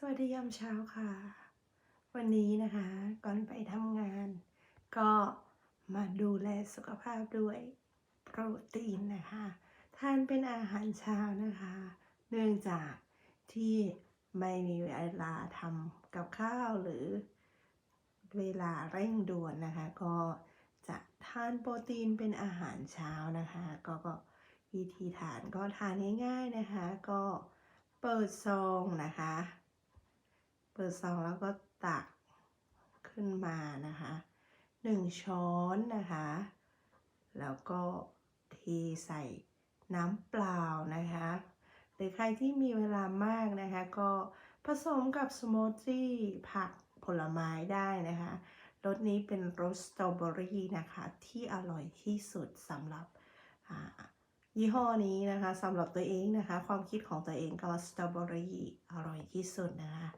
สวัสดียามเช้าค่ะ วันนี้นะคะ ก่อนไปทำงาน ก็มาดูแลสุขภาพด้วยโปรตีนนะคะทานเป็นอาหารเช้านะคะ เนื่องจากที่ไม่มีเวลาทำกับข้าวหรือเวลาเร่งด่วนนะคะ ก็จะทานโปรตีนเป็นอาหารเช้านะคะ ก็ก็วิธีทานก็ทานง่ายๆนะคะ ก็เปิดซองนะคะ เปิดซองแล้วก็ตักขึ้นมานะคะหนึ่งช้อนนะคะ แล้วก็เทใส่น้ำเปล่านะคะ หรือใครที่มีเวลามากนะคะ ก็ผสมกับสมูทตี้ผักผลไม้ได้นะคะรสนี้เป็นรสสตรอเบอรี่นะคะ ที่อร่อยที่สุดสำหรับยี่ห้อนี้นะคะสำหรับตัวเองนะคะ ความคิดของตัวเองก็สตรอเบอรี่อร่อยที่สุดนะคะ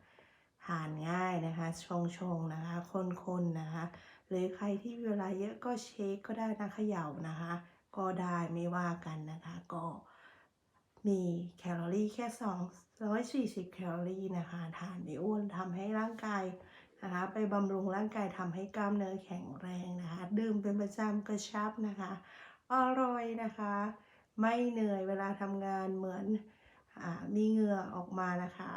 านง่ายนะคะ ชงชงๆนะคะคนๆนะคะ หรือใครที่เวลาเยอะก็เชคก็ได้นะเขย่านะคะ ก็ได้ไม่ว่ากันนะคะ ก็มีแคลอรี่แค่ 240 แคลอรี่นะคะทานไม่อ้วนทำให้ร่างกายนะคะไปบำรุงร่างกายทำให้กล้ามเนื้อแข็งแรงนะคะ ดื่มเป็นประจำกระชับนะคะ อร่อยนะคะ ไม่เหนื่อยเวลาทำงานเหมือนอามีเหงื่อออกมานะคะ